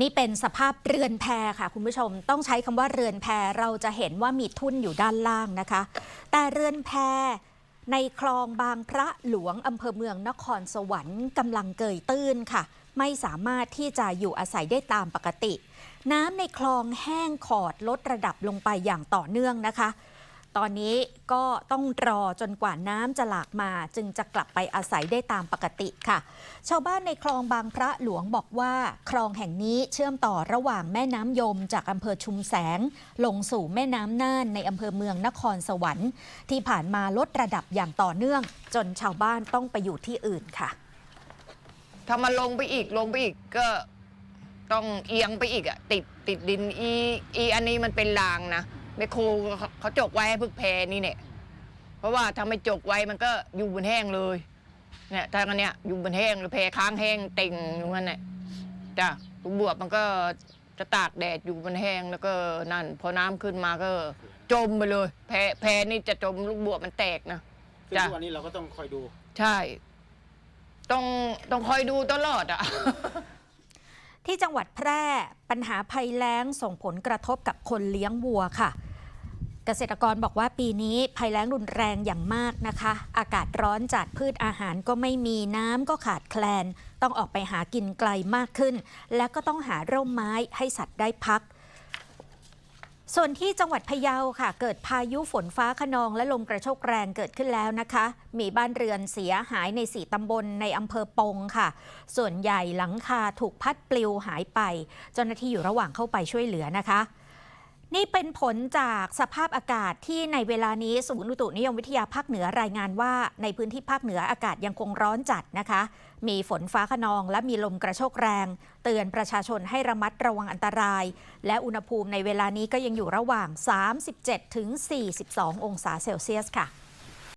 นี่เป็นสภาพเรือนแพค่ะ คุณผู้ชม ต้องใช้คำว่าเรือนแพเราจะเห็นว่ามีทุ่นอยู่ด้านล่างนะคะ แต่เรือนแพในคลองบางพระหลวงอำเภอเมืองนครสวรรค์กำลังเกยตื้นค่ะ ไม่สามารถที่จะอยู่อาศัยได้ตามปกติ น้ำในคลองแห้งขอดลดระดับลงไปอย่างต่อเนื่องนะคะ ตอนนี้ก็ต้องรอจนกว่าน้ำจะหลากมา จึงจะกลับไปอาศัยได้ตามปกติค่ะ ชาวบ้านในคลองบางพระหลวงบอกว่า คลองแห่งนี้เชื่อมต่อระหว่างแม่น้ำยมจากอำเภอชุมแสง ลงสู่แม่น้ำน่านในอำเภอเมืองนครสวรรค์ ที่ผ่านมาลดระดับอย่างต่อเนื่อง จนชาวบ้านต้องไปอยู่ที่อื่นค่ะ ถ้ามันลงไปอีกลงไปอีกก็ต้องเอียงไปอีกอะติดติดดินอีอีอันนี้มันเป็นรางนะ แมคโครเขาเขาจกไว้ให้พึกแพนี่เนี่ยเพราะว่าถ้าไม่จกไว้มันก็อยู่บนแห้งเลยเนี่ยถ้ากันเนี้ยอยู่บนแห้งหรือแพค้างแห้งเต็งอยู่งั้นแหละจ้ะลูกบวบมันก็จะตากแดดอยู่บนแห้งแล้วก็นั่น พอน้ำขึ้นมาก็จมไปเลย แพแพนี่จะจมลูกบวบมันแตกนะซึ่งจ้ะทุกวันนี้เราก็ต้องคอยดู ใช่ ต้องต้องคอยดูตลอดอะที่จังหวัดแพร่ปัญหาภัยแล้งส่งผลกระทบกับคนเลี้ยงวัวค่ะ เกษตรกรบอกว่าปีนี้ภัยแล้งรุนแรงอย่างมากนะคะ อากาศร้อนจัดพืชอาหารก็ไม่มีน้ำก็ขาดแคลน ต้องออกไปหากินไกลมากขึ้น และก็ต้องหาร่มไม้ให้สัตว์ได้พัก ส่วนที่จังหวัดพะเยาค่ะ เกิดพายุฝนฟ้าขนองและลมกระโชกแรงเกิดขึ้นแล้วนะคะ มีบ้านเรือนเสียหายในสี่ตำบลในอำเภอปงค่ะ ส่วนใหญ่หลังคาถูกพัดปลิวหายไป เจ้าหน้าที่อยู่ระหว่างเข้าไปช่วยเหลือนะคะ นี่เป็นผลจากสภาพอากาศที่ในเวลานี้ศูนย์อุตุนิยมวิทยาภาคเหนือรายงานว่า ในพื้นที่ภาคเหนืออากาศยังคงร้อนจัดนะคะ มีฝนฟ้าขนองและมีลมกระโชกแรง เตือนประชาชนให้ระมัดระวังอันตราย และอุณหภูมิในเวลานี้ก็ยังอยู่ระหว่าง 37ถึง42 องศาเซลเซียสค่ะ